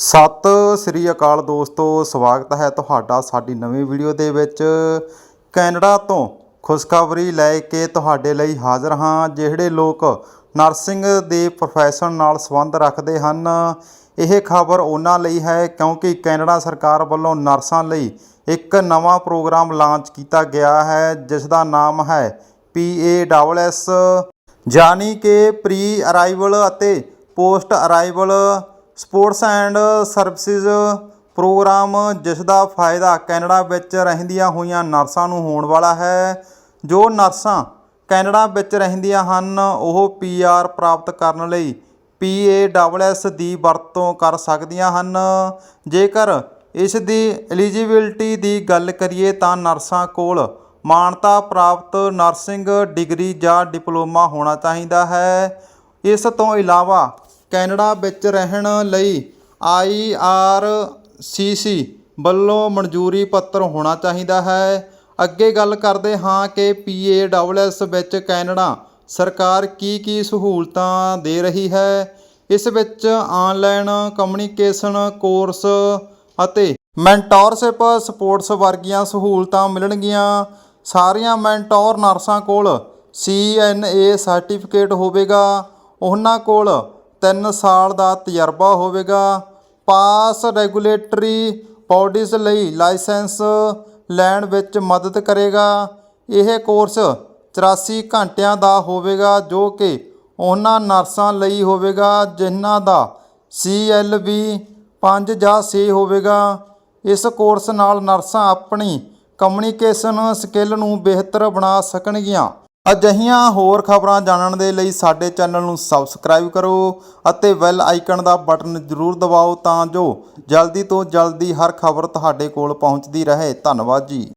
ਸਤਿ ਸ੍ਰੀ ਅਕਾਲ ਦੋਸਤੋ, ਸਵਾਗਤ ਹੈ ਤੁਹਾਡਾ ਸਾਡੀ ਨਵੀਂ ਵੀਡੀਓ ਦੇ ਵਿੱਚ। ਕੈਨੇਡਾ ਤੋਂ ਖੁਸ਼ਖਬਰੀ ਲੈ ਕੇ ਤੁਹਾਡੇ ਲਈ ਹਾਜ਼ਰ ਹਾਂ, ਜਿਹੜੇ ਲੋਕ ਨਰਸਿੰਗ ਦੇ ਪ੍ਰੋਫੈਸ਼ਨ ਨਾਲ ਸੰਬੰਧ ਰੱਖਦੇ ਹਨ। ਇਹ ਖਬਰ ਉਹਨਾਂ ਲਈ ਹੈ ਕਿਉਂਕਿ ਕੈਨੇਡਾ ਸਰਕਾਰ ਵੱਲੋਂ ਨਰਸਾਂ ਲਈ ਇੱਕ ਨਵਾਂ ਪ੍ਰੋਗਰਾਮ ਲਾਂਚ ਕੀਤਾ ਗਿਆ ਹੈ ਜਿਸ ਦਾ ਨਾਮ ਹੈ PASS ਜਾਨੀ ਕਿ ਪ੍ਰੀ ਅਰਾਈਵਲ ਅਤੇ post arrival supports and services program ਜਿਸ ਦਾ ਫਾਇਦਾ ਕੈਨੇਡਾ ਵਿੱਚ ਰਹਿੰਦੀਆਂ ਹੋਈਆਂ ਨਰਸਾਂ ਨੂੰ ਹੋਣ ਵਾਲਾ ਹੈ, ਜੋ ਨਰਸਾਂ ਕੈਨੇਡਾ ਵਿੱਚ ਰਹਿੰਦੀਆਂ ਹਨ, ਉਹ ਪੀਆਰ ਪ੍ਰਾਪਤ ਕਰਨ ਲਈ PASS ਦੀ ਵਰਤੋਂ ਕਰ ਸਕਦੀਆਂ ਹਨ। ਜੇਕਰ ਇਸ ਦੀ ਐਲੀਜੀਬਿਲਟੀ ਦੀ ਗੱਲ ਕਰੀਏ ਤਾਂ ਨਰਸਾਂ ਕੋਲ ਮਾਨਤਾ ਪ੍ਰਾਪਤ ਨਰਸਿੰਗ ਡਿਗਰੀ ਜਾਂ ਡਿਪਲੋਮਾ ਹੋਣਾ ਚਾਹੀਦਾ ਹੈ। ਇਸ ਤੋਂ ਇਲਾਵਾ ਕੈਨੇਡਾ ਵਿੱਚ ਰਹਿਣ ਲਈ ਆਈ ਆਰ ਸੀ ਵੱਲੋਂ ਮਨਜ਼ੂਰੀ ਪੱਤਰ ਹੋਣਾ ਚਾਹੀਦਾ ਹੈ। ਅੱਗੇ ਗੱਲ ਕਰਦੇ ਹਾਂ ਕਿ ਪੀ ਏ ਡਬਲ PASS ਵਿੱਚ ਕੈਨੇਡਾ ਸਰਕਾਰ ਕੀ ਕੀ ਸਹੂਲਤਾਂ ਦੇ ਰਹੀ ਹੈ। ਇਸ ਵਿੱਚ ਆਨਲਾਈਨ ਕਮਿਊਨੀਕੇਸ਼ਨ ਕੋਰਸ ਅਤੇ ਮੈਂਟੋਰਸ਼ਿਪ ਸਪੋਰਟਸ ਵਰਗੀਆਂ ਸਹੂਲਤਾਂ ਮਿਲਣਗੀਆਂ। ਸਾਰੀਆਂ ਮੈਂਟੋਰ ਨਰਸਾਂ ਕੋਲ CNA ਸਰਟੀਫਿਕੇਟ ਹੋਵੇਗਾ। ਉਹਨਾਂ ਕੋਲ 3 ਸਾਲ ਦਾ ਤਜਰਬਾ ਹੋਵੇਗਾ। ਪਾਸ ਰੈਗੂਲੇਟਰੀ ਬਾਡੀਜ਼ ਲਈ ਲਾਇਸੈਂਸ ਲੈਣ ਵਿੱਚ ਮਦਦ ਕਰੇਗਾ। ਇਹ ਕੋਰਸ 84 ਘੰਟਿਆਂ ਦਾ ਹੋਵੇਗਾ, ਜੋ ਕਿ ਉਹਨਾਂ ਨਰਸਾਂ ਲਈ ਹੋਵੇਗਾ, ਜਿਨ੍ਹਾਂ ਦਾ CLB 5 ਜਾਂ 6 ਹੋਵੇਗਾ। ਇਸ ਕੋਰਸ ਨਾਲ ਨਰਸਾਂ ਆਪਣੀ ਕਮਿਊਨੀਕੇਸ਼ਨ ਸਕਿੱਲ ਨੂੰ ਬਿਹਤਰ ਬਣਾ ਸਕਣਗੀਆਂ। ਅਜਿਹੀਆਂ ਹੋਰ ਖਬਰਾਂ ਜਾਣਨ ਦੇ ਲਈ ਸਾਡੇ ਚੈਨਲ ਨੂੰ ਸਬਸਕ੍ਰਾਈਬ ਕਰੋ ਅਤੇ ਬੈਲ ਆਈਕਨ ਦਾ ਬਟਨ ਜ਼ਰੂਰ ਦਬਾਓ ਤਾਂ ਜੋ ਜਲਦੀ ਤੋਂ ਜਲਦੀ ਹਰ ਖਬਰ ਤੁਹਾਡੇ ਕੋਲ ਪਹੁੰਚਦੀ ਰਹੇ। ਧੰਨਵਾਦ ਜੀ।